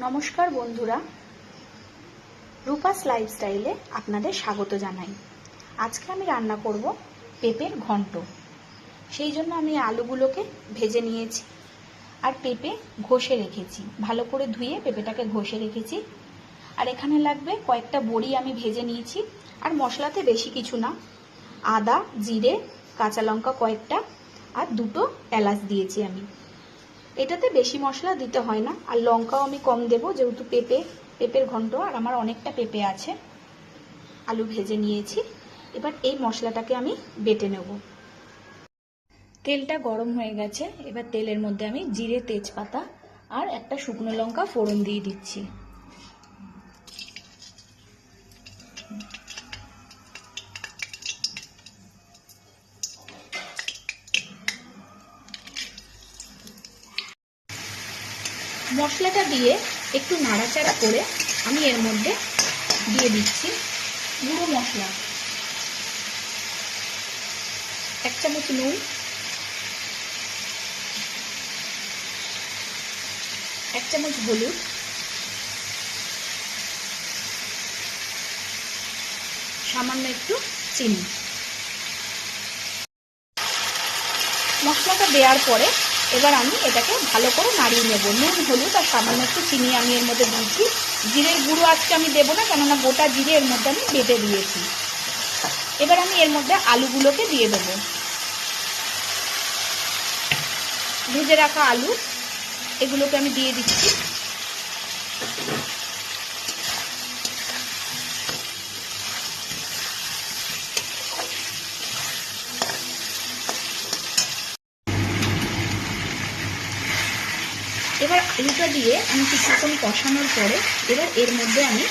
নমস্কার বন্ধুরা। রূপাস লাইফস্টাইলে আপনাদের স্বাগত জানাই। আজকে আমি রান্না করব পেঁপের ঘন্ট। সেই জন্য আমি আলুগুলোকে ভেজে নিয়েছি আর পেঁপে ঘষে রেখেছি। ভালো করে ধুয়ে পেঁপেটাকে ঘষে রেখেছি। আর এখানে লাগবে কয়েকটা বড়ি আমি ভেজে নিয়েছি। আর মশলাতে বেশি কিছু না। আদা, জিরে, কাঁচা লঙ্কা কয়েকটা আর দুটো এলাচ দিয়েছি আমি। এটাতে বেশি মশলা দিতে হয় না। আর লঙ্কাও আমি কম দেবো, যেহেতু পেঁপে, পেঁপের ঘন্ট, আর আমার অনেকটা পেঁপে আছে। আলু ভেজে নিয়েছি। এবার এই মশলাটাকে আমি বেটে নেব। তেলটা গরম হয়ে গেছে। এবার তেলের মধ্যে আমি জিরে তেজপাতা আর একটা শুকনো লঙ্কা ফোড়ন দিয়ে দিচ্ছি। মশলাটা দিয়ে একটু নাড়াচাড়া করে আমি এর মধ্যে দিয়ে দিচ্ছি গুঁড়ো মশলা। এক চামচ নুন, এক চামচ হলুদ, সামান্য একটু চিনি। মশলাটা দেওয়ার পরে এবার আমি এটাকে ভালো করে নাড়িয়ে নেব। নুন, হলুদ আর সামান্য একটু চিনি আমি এর মধ্যে দিয়েছি জিরের গুঁড়ো আজকে আমি দেবো না, কেননা গোটা জিরে এর মধ্যে আমি বেটে দিয়েছি। এবার আমি এর মধ্যে আলুগুলোকে দিয়ে দেবো। ভেজে রাখা আলু, এগুলোকে আমি দিয়ে দিচ্ছি। এবার আলুটা দিয়ে আমি কিছুক্ষণ কষানোর পরে এবার এর মধ্যে আমি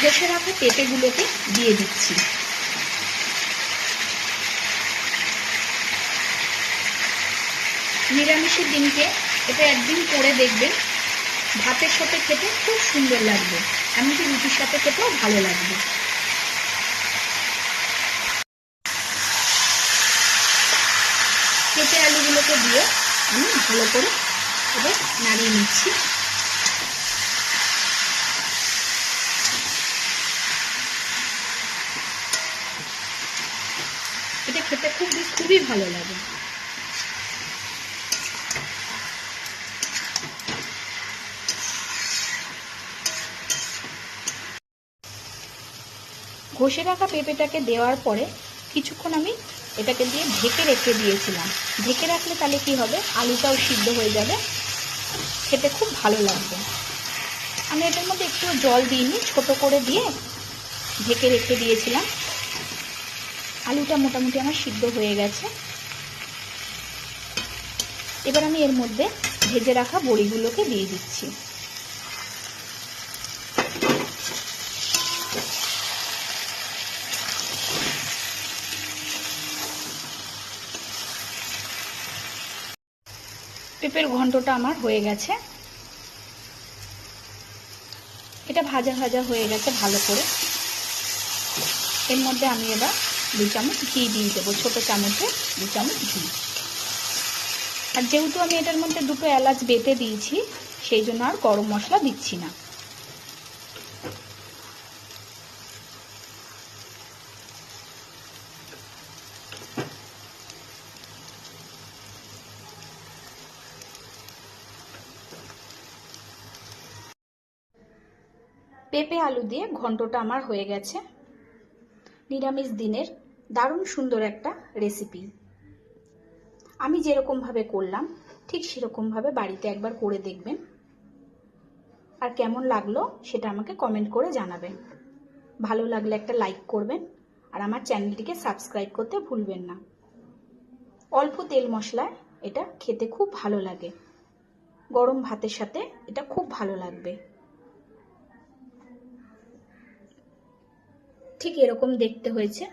ঘষে রাখা পেঁপেগুলোকে দিয়ে দিচ্ছি। নিরামিষের দিনকে এটা একদিন করে দেখবেন ভাতের সাথে খেতে খুব সুন্দর লাগবে, এমনকি রুটির সাথে খেতেও ভালো লাগবে। পেঁপে আলুগুলোকে দিয়ে আমি ভালো করে এবার নাড়িয়ে নিচ্ছি। এটা খেতে খুব খুবই ভালো লাগে। ঘষে রাখা পেঁপেটাকে দেওয়ার পরে কিছুক্ষণ আমি এটাকে দিয়ে ঢেকে রেখে দিয়েছিলাম। ঢেকে রাখলে তাহলে কি হবে? আলুটাও সিদ্ধ হয়ে যাবে। খেতে খুব ভালো লাগবে। আমি এটার মধ্যে একটু জল দিইনি ছোট করে দিয়ে ঢেকে রেখে দিয়েছিলাম। আলুটা মোটামুটি আমার সিদ্ধ হয়ে গেছে। এবার আমি এর মধ্যে ভেজে রাখা বড়িগুলোকে দিয়ে দিচ্ছি। পেঁপের ঘন্টটা আমার হয়ে গেছে। এটা ভাজা ভাজা হয়ে গেছে ভালো করে। এর মধ্যে আমি এবার দু চামচ ঘি দিয়ে দেবো, ছোটো চামচে দু চামচ ঘি। আর যেহেতু আমি এটার মধ্যে দুটো এলাচ বেটে দিয়েছি, সেই জন্য আর গরম মশলা দিচ্ছি না। পেঁপে আলু দিয়ে ঘন্টটা আমার হয়ে গেছে। নিরামিষ দিনের দারুণ সুন্দর একটা রেসিপি আমি যেরকমভাবে করলাম, ঠিক সেরকমভাবে বাড়িতে একবার করে দেখবেন। আর কেমন লাগল সেটা আমাকে কমেন্ট করে জানাবেন। ভালো লাগলে একটা লাইক করবেন আর আমার চ্যানেলটিকে সাবস্ক্রাইব করতে ভুলবেন না। অল্প তেল মশলায় এটা খেতে খুব ভালো লাগে। গরম ভাতের সাথে এটা খুব ভালো লাগবে। ঠিক এরকম দেখতে হয়েছে।